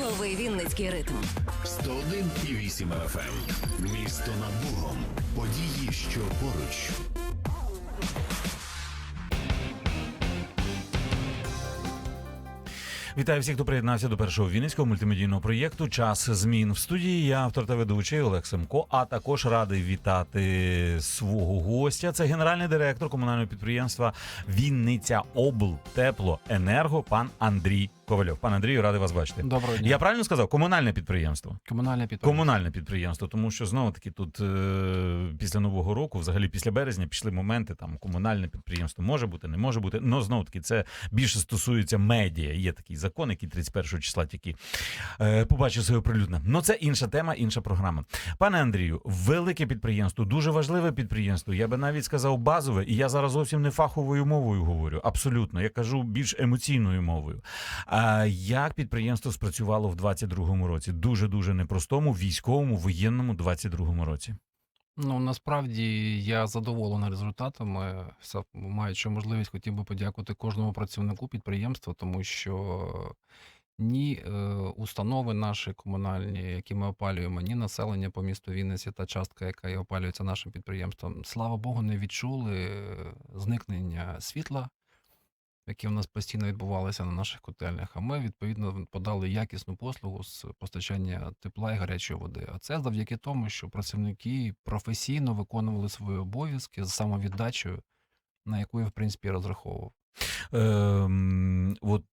Лови Вінницький ритм. 101,8 FM. Місто над Богом. Події, що поруч. Вітаю всіх, хто приєднався до першого вінницького мультимедійного проєкту Час змін в студії. Я автор та ведучий Олег Семко. А також радий вітати свого гостя. Це генеральний директор комунального підприємства Вінниця Облтеплоенерго, пан Андрій Ковальов. Пан Андрію, радий вас бачити. Доброго дня. Я правильно сказав? Комунальне підприємство. Комунальне підприємство. Комунальне підприємство, тому що знову таки тут е, після нового року, взагалі після березня, пішли моменти. Там комунальне підприємство може бути, не може бути. Ну знову таки, це більше стосується медіа. Є такий закон, який 31 числа тільки е, побачив своє оприлюднення. Ну це інша тема, інша програма. Пане Андрію, велике підприємство, дуже важливе підприємство. Я би навіть сказав базове, і я зараз зовсім не фаховою мовою говорю. Абсолютно, я кажу більш емоційною мовою. А як підприємство спрацювало в 22-му році? Дуже дуже непростому військовому воєнному 22-му році. Ну насправді я задоволений результатами. Маючи можливість, хотів би подякувати кожному працівнику підприємства, тому що ні е, установи наші комунальні, які ми опалюємо, ні населення по місту Вінниці та частка, яка і опалюється нашим підприємством, слава Богу, не відчули е, зникнення світла. Які в нас постійно відбувалися на наших котельнях, а ми відповідно подали якісну послугу з постачання тепла і гарячої води. А це завдяки тому, що працівники професійно виконували свої обов'язки з самовіддачею, на яку я в принципі і розраховував. Ем, от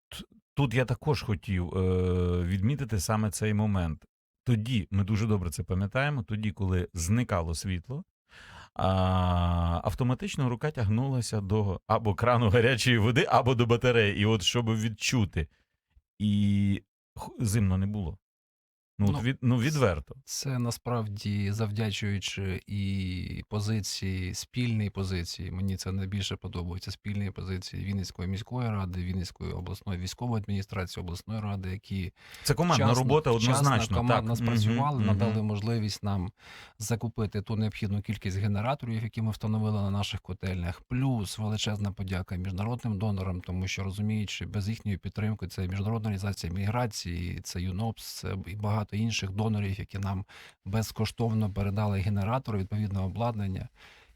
тут я також хотів е, відмітити саме цей момент. Тоді ми дуже добре це пам'ятаємо. Тоді, коли зникало світло, а, автоматично рука тягнулася до або крану гарячої води, або до батареї. І от щоб відчути, і зимно не було. Ну, от Ну, від, ну відверто. Це насправді завдячуючи і позиції, спільної позиції. Мені це найбільше подобається. Спільної позиції Вінницької міської ради, Вінницької обласної військової адміністрації, обласної ради, які Це командна вчасно- робота вчасно однозначно. командно спрацювали, Мгм, надали мгм. можливість нам закупити ту необхідну кількість генераторів, які ми встановили на наших котельнях. Плюс величезна подяка міжнародним донорам, тому що розуміючи, без їхньої підтримки це міжнародна організація міграції, це ЮНОПС, це і багато інших донорів, які нам безкоштовно передали генератори, відповідне обладнання.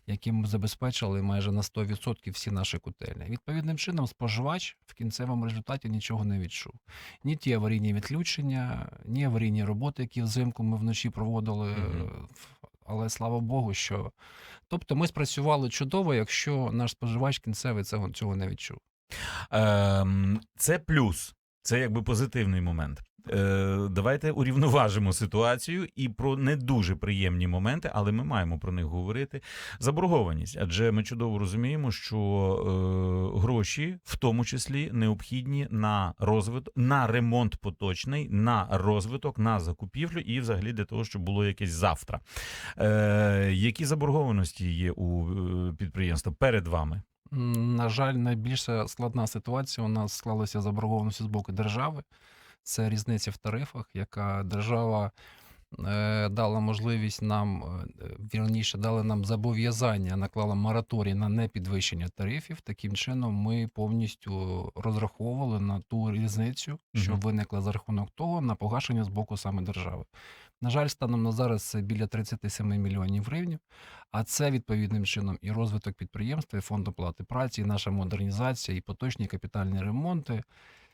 Яким ми забезпечили майже на 100% всі наші котельні. Відповідним чином, споживач в кінцевому результаті нічого не відчув ні ті аварійні відключення, ні аварійні роботи, які взимку ми вночі проводили. Але слава Богу, що тобто ми спрацювали чудово, якщо наш споживач кінцевий цього, цього не відчув. Ем, це плюс, це якби позитивний момент. Е, давайте урівноважимо ситуацію і про не дуже приємні моменти, але ми маємо про них говорити. Заборгованість, адже ми чудово розуміємо, що е, гроші, в тому числі, необхідні на розвиток, на ремонт поточний, на розвиток, на закупівлю і взагалі для того, щоб було якесь завтра. Е, які заборгованості є у підприємства перед вами? На жаль, найбільша складна ситуація у нас склалася заборгованості з боку держави. Це різниця в тарифах, яка держава е, дала можливість нам, е, вірніше, дали нам зобов'язання, наклала мораторій на непідвищення тарифів. Таким чином, ми повністю розраховували на ту різницю, що Мгм. виникла за рахунок того на погашення з боку саме держави. На жаль, станом на зараз це біля 37 мільйонів гривень, а це відповідним чином і розвиток підприємства, і фонд оплати праці, і наша модернізація, і поточні капітальні ремонти.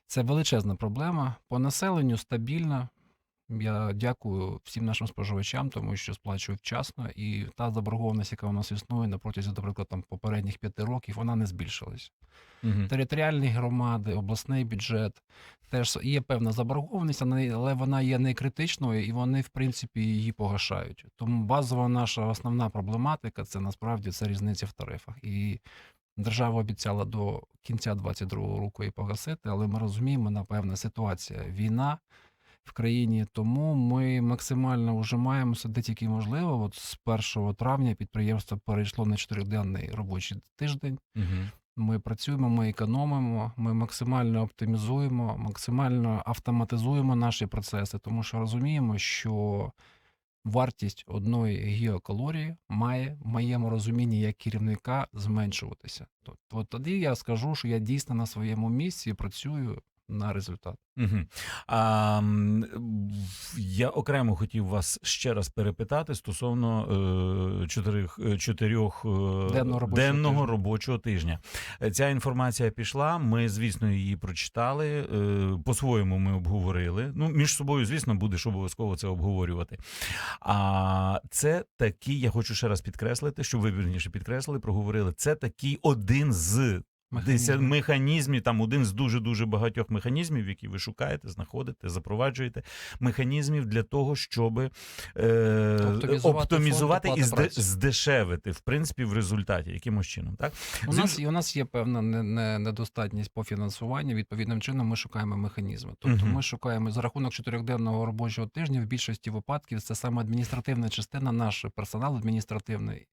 Це величезна проблема. По населенню стабільна. Я дякую всім нашим споживачам, тому що сплачують вчасно, і та заборгованість, яка у нас існує на протязі, наприклад, там попередніх п'яти років, вона не збільшилась. Мгм. Територіальні громади, обласний бюджет теж є певна заборгованість, але вона є не критичною, і вони, в принципі, її погашають. Тому базова наша основна проблематика це насправді це різниця в тарифах. І держава обіцяла до кінця 2022 року її погасити, але ми розуміємо, напевне, ситуація війна. В країні тому ми максимально ужимаємося де тільки можливо. От з 1 травня підприємство перейшло на чотириденний робочий тиждень. Мгм. Ми працюємо, ми економимо, ми максимально оптимізуємо, максимально автоматизуємо наші процеси, тому що розуміємо, що вартість одної гіокалорії має в моєму розумінні як керівника зменшуватися. Тобто от тоді я скажу, що я дійсно на своєму місці працюю на результат. Угу. А, я окремо хотів вас ще раз перепитати стосовно е, чотирьох, е, чотирьох е, Денного робочого денного тижня. робочого тижня. Е, Ця інформація пішла. Ми, звісно, її прочитали. Е, по-своєму ми обговорили. Ну, між собою, звісно, будеш обов'язково це обговорювати. А це такий, я хочу ще раз підкреслити, щоб ви вірніше підкреслили, проговорили. Це такий один з Механізм. механізмів, там один з дуже дуже багатьох механізмів, які ви шукаєте, знаходите, запроваджуєте механізмів для того, щоб е, Оптимізувати оптимізувати і зде, здешевити, в принципі, в результаті, якимось чином. Так У З нас, і у нас є певна не- не- недостатність по фінансуванню. Відповідним чином ми шукаємо механізми. Тобто Мгм. ми шукаємо за рахунок чотирьохденного робочого тижня. В більшості випадків це саме адміністративна частина, наш персонал адміністративний.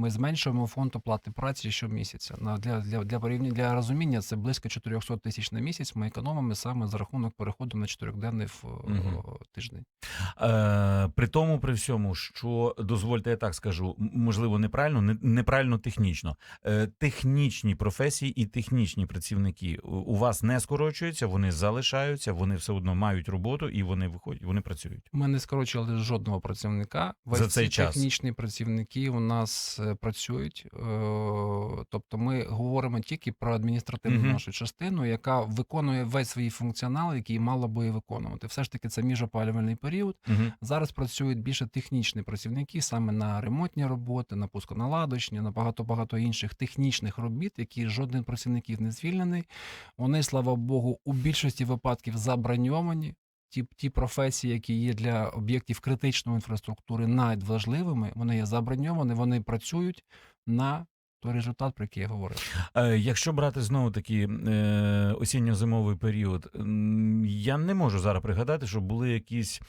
Ми зменшуємо фонд оплати праці щомісяця. На для, для, для порівняння для розуміння це близько 400 тисяч на місяць. Ми економимо саме за рахунок переходу на чотирьохденний Мгм. тиждень. Е, при тому, при всьому, що дозвольте, я так скажу, можливо, неправильно, не, неправильно технічно. Е, технічні професії і технічні працівники у- у вас не скорочуються, вони залишаються, вони все одно мають роботу і вони виходять, вони працюють. Ми не скорочували жодного працівника. Весь За цей час. технічні працівники у нас е, працюють. Е, Тобто ми говоримо тільки про адміністративну Мгм. нашу частину, яка виконує весь свій функціонал, який мала би виконувати. Все ж таки, це міжопалювальний період. Угу. Зараз працюють більше технічні працівники саме на ремонтні роботи, на пусконаладочні, на багато багато інших технічних робіт, які жоден працівників не звільнений. Вони, слава Богу, у більшості випадків заброньовані. Ті, ті професії, які є для об'єктів критичної інфраструктури надважливими, вони є заброньовані, вони працюють на той результат, про який я говорив. Е, Якщо брати знову таки е, осінньо-зимовий період, я не можу зараз пригадати, щоб були якісь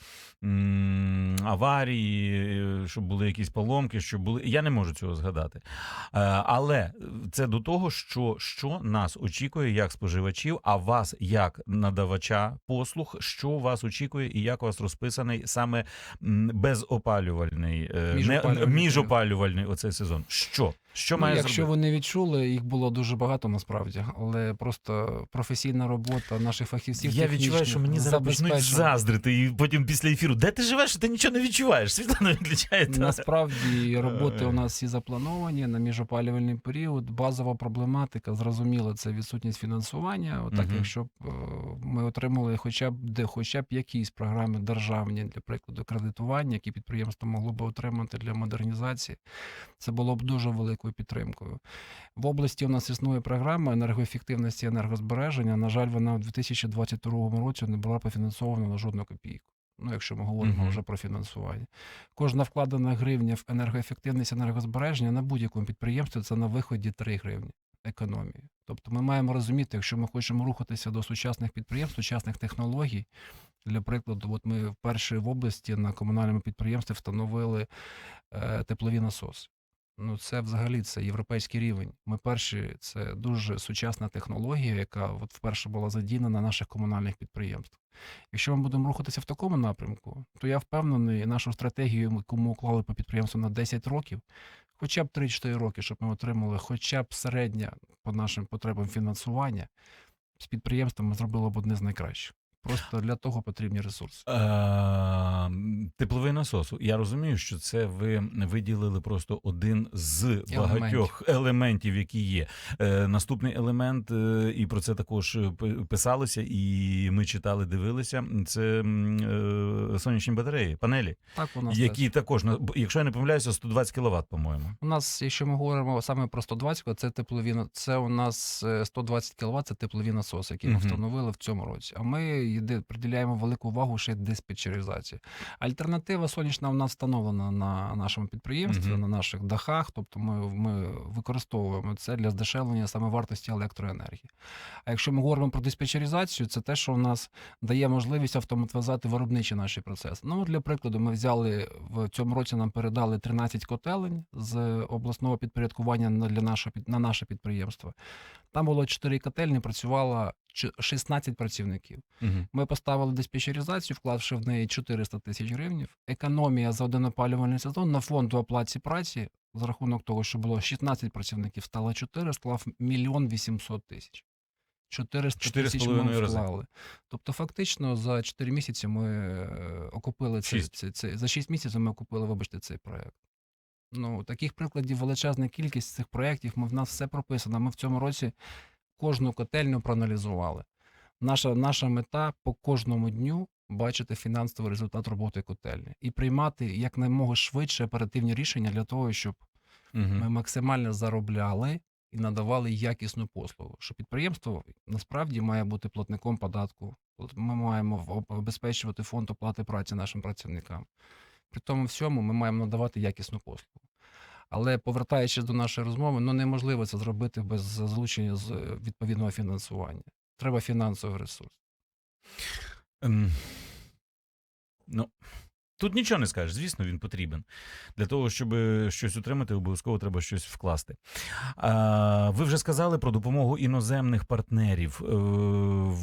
аварії, щоб були якісь поломки, щоб були. Я не можу цього згадати. Е, Але це до того, що, що нас очікує як споживачів, а вас як надавача послуг, що вас очікує і як у вас розписаний саме безопалювальний, е, не- Міжопалювальний міжопалювальний оцей сезон. Що? Що Ну, має якщо зробити? ви не відчули, їх було дуже багато насправді, але просто професійна робота наших фахівців. Я відчуваю, що мені зараз почнуть заздрити, і потім після ефіру. Де ти живеш? Ти нічого не відчуваєш. Світло не відключає. Насправді роботи у нас всі заплановані на міжопалювальний період. Базова проблематика, зрозуміло, це відсутність фінансування. Отак, Мгм. якщо б е, ми отримали хоча б де, хоча б якісь програми державні, для прикладу, кредитування, які підприємство могло б отримати для модернізації, це було б дуже великою підтримкою. В області у нас існує програма енергоефективності і енергозбереження. На жаль, вона у 2022 році не була профінансована на жодну копійку. Ну, якщо ми говоримо Мгм. вже про фінансування. Кожна вкладена гривня в енергоефективність енергозбереження на будь-якому підприємстві це на виході 3 гривні економії. Тобто ми маємо розуміти, якщо ми хочемо рухатися до сучасних підприємств, сучасних технологій. Для прикладу, от ми вперше в області на комунальному підприємстві встановили е, теплові насоси. Ну, це взагалі це європейський рівень. Ми перші, це дуже сучасна технологія, яка от вперше була задіяна на наших комунальних підприємствах. Якщо ми будемо рухатися в такому напрямку, то я впевнений, нашу стратегію, яку ми уклали по підприємству на 10 років, хоча б 3-4 роки, щоб ми отримали хоча б середнє по нашим потребам фінансування, з підприємствами зробило б одне з найкращих. Просто для того потрібні ресурси. Е, Тепловий насос. Я розумію, що це ви виділили просто один з багатьох елементів, які є. Е, Наступний елемент, е, і про це також е, писалося, і ми читали, дивилися. Це е, сонячні батареї, панелі, Так у нас які теж. також якщо я не помиляюся, 120 кВт, по-моєму. У нас, якщо ми говоримо саме про 120, це теплові це у нас е, 120 кВт, це теплові насоси, які ми Мгм. встановили в цьому році. А ми приділяємо велику увагу ще диспетчеризації. Альтернатива сонячна у нас встановлена на нашому підприємстві, Мгм. на наших дахах. Тобто ми, ми використовуємо це для здешевлення саме вартості електроенергії. А якщо ми говоримо про диспетчеризацію, це те, що у нас дає можливість автоматизувати виробничі наші процеси. Ну, для прикладу, ми взяли в цьому році нам передали 13 котелень з обласного підпорядкування на- для нашого на наше підприємство. Там було 4 котельні, працювало 16 працівників. Угу. Ми поставили диспетчеризацію, вклавши в неї 400 тисяч гривень. Економія за один опалювальний сезон на фонду оплаті праці за рахунок того, що було 16 працівників, стало 4, склав мільйон 800 тисяч. 400 тисяч ми рази. вклали. Тобто, фактично, за 4 місяці ми е, окупили цей, цей, цей, за 6 місяців ми окупили, вибачте, цей проект. Ну, таких прикладів величезна кількість цих проєктів. Ми в нас все прописано. Ми в цьому році кожну котельню проаналізували. Наша, наша мета по кожному дню бачити фінансовий результат роботи котельні і приймати якнаймога швидше оперативні рішення для того, щоб ми Угу. максимально заробляли і надавали якісну послугу. Що підприємство насправді має бути платником податку. Ми маємо обезпечувати фонд оплати праці нашим працівникам. При тому всьому ми маємо надавати якісну послугу. Але повертаючись до нашої розмови, ну неможливо це зробити без залучення з відповідного фінансування. Треба фінансовий ресурс. Ем, ну, тут нічого не скажеш, звісно, він потрібен. Для того, щоб щось отримати, обов'язково треба щось вкласти. Ви вже сказали про допомогу іноземних партнерів.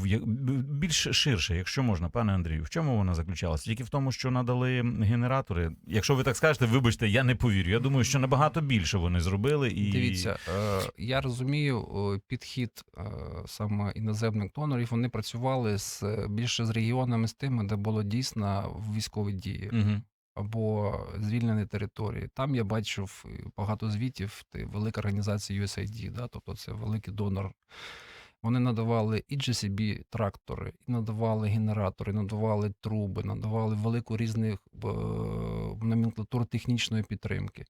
Е, більш ширше, якщо можна, пане Андрію, в чому вона заключалася? Тільки в тому, що надали генератори. Якщо ви так скажете, вибачте, я не повірю. Я думаю, що набагато більше вони зробили. І... Дивіться, е, я розумію підхід е, саме іноземних донорів. Вони працювали з більше з регіонами, з тими, де було дійсно військові дії Угу. або звільнені території. Там я бачив е, багато звітів. Ти велика організація USAID, да, тобто це великий донор. Вони надавали і GCB трактори, і надавали генератори, надавали труби, надавали велику різних е, номенклатур технічної підтримки.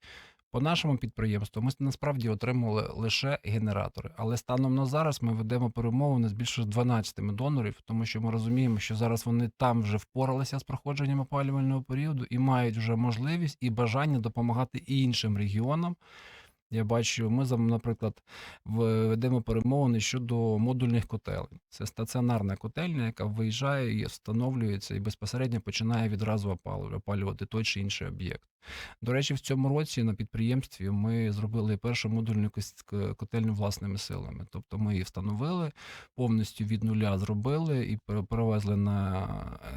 По нашому підприємству ми насправді отримували лише генератори. Але станом на зараз ми ведемо перемовини з більше 12 донорів, тому що ми розуміємо, що зараз вони там вже впоралися з проходженням опалювального періоду і мають вже можливість і бажання допомагати іншим регіонам. Я бачу, ми наприклад, ведемо перемовини щодо модульних котелень. Це стаціонарна котельня, яка виїжджає і встановлюється і безпосередньо починає відразу опалювати, той чи інший об'єкт. До речі, в цьому році на підприємстві ми зробили першу модульну котельню власними силами. Тобто ми її встановили, повністю від нуля зробили і перевезли на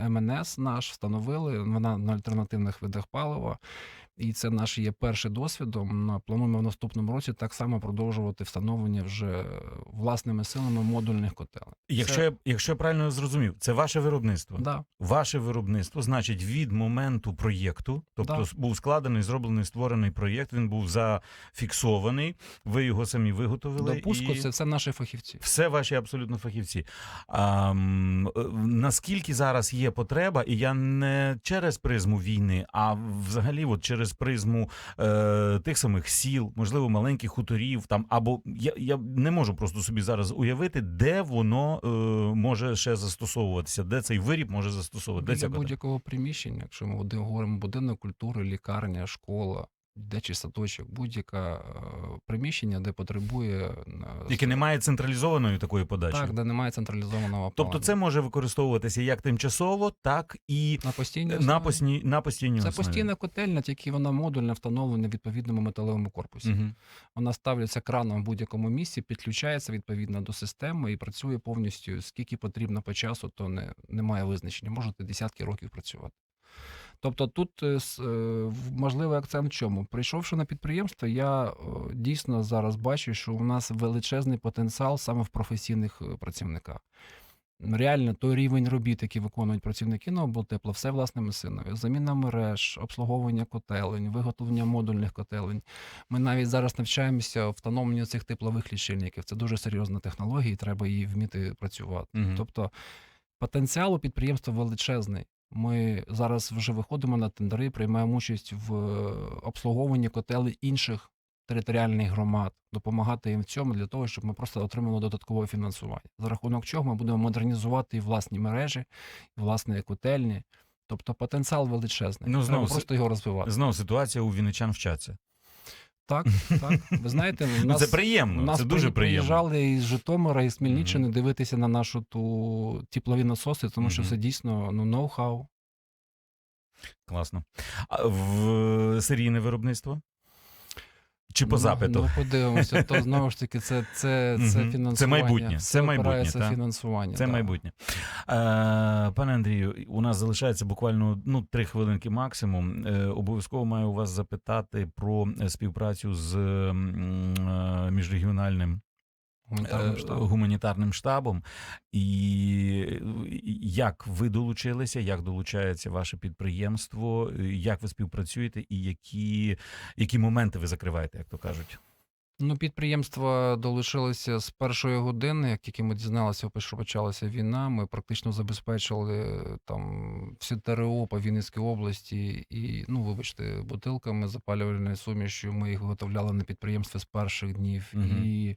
МНС наш, встановили вона на альтернативних видах палива. І це наш є перший досвідом. Плануємо в наступному році так само продовжувати встановлення вже власними силами модульних котелень. Якщо, Це- я, якщо я правильно зрозумів, це ваше виробництво. Да, Ваше виробництво, значить, від моменту проєкту, тобто Да. був складений, зроблений, створений проєкт, він був зафіксований, ви його самі виготовили. до пуску і... це все наші фахівці. Все ваші абсолютно фахівці. А, е, наскільки зараз є потреба, і я не через призму війни, а взагалі, от через призму е, тих самих сіл, можливо, маленьких хуторів, там або я, я не можу просто собі зараз уявити, де воно е, може ще застосовуватися, де цей виріб може застосовуватися. Потреба? будь-якого приміщення, якщо ми говоримо будинок культури, лікарня, школа, дитячий садочок, будь-яке приміщення, де потребує яке не має централізованої такої подачі. так, де немає централізованого Тобто це може використовуватися як тимчасово, так і на постійній на, основі. постій, на постійній Це основі. постійна котельня, тільки вона модульна встановлена в відповідному металевому корпусі. Мгм. Вона ставляться краном в будь-якому місці, підключається відповідно до системи і працює повністю. Скільки потрібно по часу, то не, немає визначення. Можете десятки років працювати. Тобто тут е, е, можливий акцент в чому? Прийшовши на підприємство, я е, дійсно зараз бачу, що у нас величезний потенціал саме в професійних працівниках. Реально, той рівень робіт, який виконують працівники на облтепло, все власними силами. Заміна мереж, обслуговування котелень, виготовлення модульних котелень. Ми навіть зараз навчаємося встановленню цих теплових лічильників. Це дуже серйозна технологія, і треба її вміти працювати. Мгм. Тобто потенціал у підприємства величезний. Ми зараз вже виходимо на тендери, приймаємо участь в е, обслуговуванні котелей інших територіальних громад, допомагати їм в цьому для того, щоб ми просто отримали додаткове фінансування. За рахунок чого ми будемо модернізувати і власні мережі, і власні котельні. Тобто потенціал величезний. Ну, Треба знову, просто його розвивати. Знову ситуація у вінничан вчаться. Так, так. Ви знаєте, у Ну, нас, це приємно, у нас це дуже при- приємно. приїжджали із Житомира, із Хмельниччини дивитися на нашу ту теплові насоси, тому що це дійсно ну, ноу-хау. Класно. А в серійне виробництво? Чи по запиту? Ну, подивимося, то знову ж таки, це, це, це Мгм. Це фінансування. майбутнє, Все це майбутнє, Та? фінансування. Це та. майбутнє. Е, пане Андрію, у нас залишається буквально ну, три хвилинки максимум. Е, обов'язково маю у вас запитати про співпрацю з е, міжрегіональним гуманітарним е, штабом. гуманітарним штабом. І як ви долучилися, як долучається ваше підприємство, е, як ви співпрацюєте, і які, які моменти ви закриваєте, як то кажуть? Ну, підприємства долучилися з першої години, як тільки ми дізналися, що почалася війна. Ми практично забезпечили е, там всі ТРО по Вінницькій області і, ну, вибачте, бутилками запалювальною сумішю. Ми їх виготовляли на підприємстві з перших днів. Мгм. І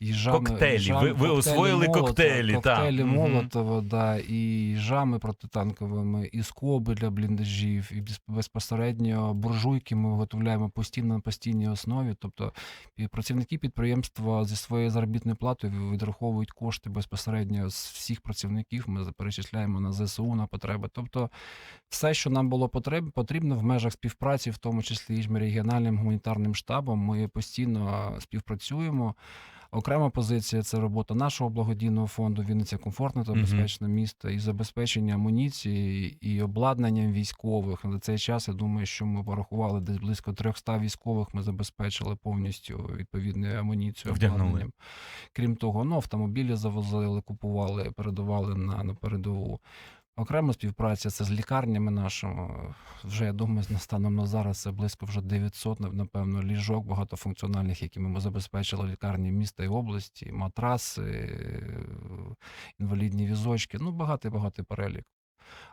їжами, Коктейлі. їжами- Ви- ви освоїли Молотова, коктейлі, коктейлі Мгм. Молотова, да, і їжами протитанковими, і скоби для бліндажів, і безпосередньо буржуйки ми виготовляємо постійно на постійній основі. Тобто і працівники підприємства зі своєю заробітною платою відраховують кошти безпосередньо з всіх працівників. Ми перечисляємо на ЗСУ на потреби. Тобто, все, що нам було потрібно в межах співпраці, в тому числі і з регіональним гуманітарним штабом. Ми постійно співпрацюємо. Окрема позиція це робота нашого благодійного фонду Вінниця комфортне та безпечне місто і забезпечення амуніції і обладнанням військових. На цей час я думаю, що ми порахували десь близько 300 військових. Ми забезпечили повністю відповідною амуніцією. Вдягнули. обладнанням. Крім того, ну автомобілі завозили, купували, передавали на, на передову. Окрема співпраця це з лікарнями нашими. Вже я думаю, станом на зараз це близько вже 900, напевно, ліжок багатофункціональних, якими ми забезпечили лікарні міста і області, матраси, інвалідні візочки. Ну, багатий багатий перелік.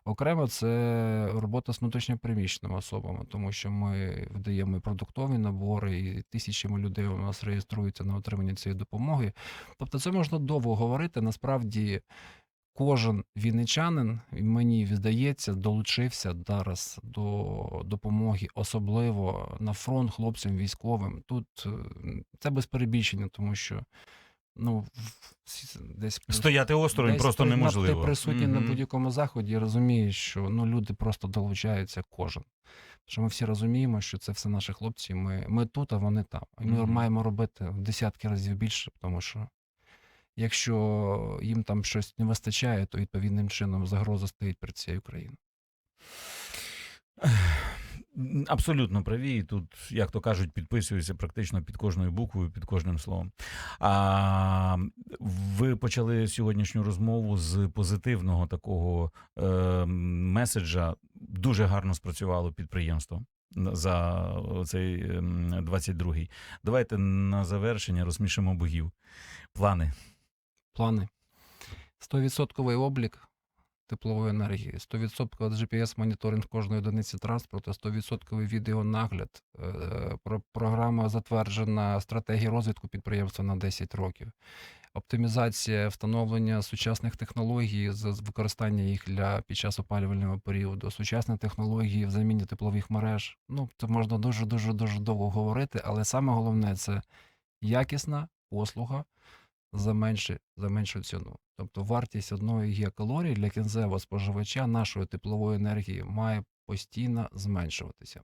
Окремо, це робота з внутрішньопереміщеними особами, тому що ми видаємо і продуктові набори, і тисячами людей у нас реєструються на отримання цієї допомоги. Тобто, це можна довго говорити. Насправді, кожен вінничанин, мені здається, долучився зараз до допомоги, особливо на фронт хлопцям військовим. Тут е, це без перебільшення, тому що ну десь Стояти осторонь Десь просто неможливо. Ти присутній на будь-якому заході розумієш, що ну, люди просто долучаються кожен. Що ми всі розуміємо, що це все наші хлопці. Ми, ми тут, а вони там. І ми Мгм. маємо робити в десятки разів більше, тому що якщо їм там щось не вистачає, то відповідним чином загроза стоїть перед цією країною. Абсолютно праві. Тут, як то кажуть, підписуюся практично під кожною буквою, під кожним словом. А, ви почали сьогоднішню розмову з позитивного такого е, меседжа. Дуже гарно спрацювало підприємство за цей 22-й. Давайте на завершення розсмішимо богів. Плани. Плани. 100% облік теплової енергії, 100% GPS-моніторинг кожної одиниці транспорту, 100% відеонагляд. Е, Програма затверджена стратегія розвитку підприємства на 10 років. Оптимізація встановлення сучасних технологій з використання їх для під час опалювального періоду, сучасні технології в заміні теплових мереж. Ну, це можна дуже дуже дуже довго говорити, але саме головне це якісна послуга за менше, за меншу ціну. Тобто вартість одної гігакалорії для кінцевого споживача нашої теплової енергії має постійно зменшуватися.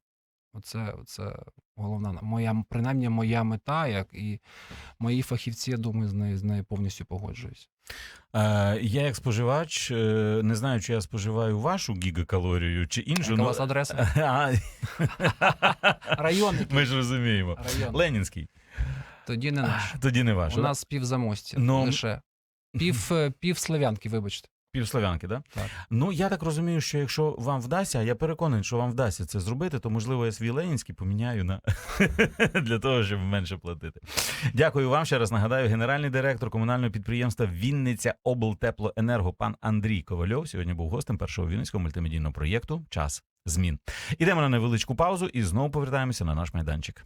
Оце, оце головна моя, принаймні моя мета, як і мої фахівці, я думаю, з нею, з нею повністю погоджуюсь. Е, я як споживач е, не знаю, чи я споживаю вашу гігакалорію чи іншу. Яка у ну, вас адреса? Район. Ми ж розуміємо. Ленінський. Тоді не наш. Тоді не ваш. У нас півзамостя. Ну, лише. Пів, е, пів славянки, вибачте. Півславянки, да? Так. Ну я так розумію, що якщо вам вдасться, а я переконаний, що вам вдасться це зробити, то можливо я свій Ленінський поміняю на для того, щоб менше платити. Дякую вам ще раз. Нагадаю, генеральний директор комунального підприємства Вінниця облтеплоенерго пан Андрій Ковальов сьогодні був гостем першого вінницького мультимедійного проєкту Час змін. Ідемо на невеличку паузу і знову повертаємося на наш майданчик.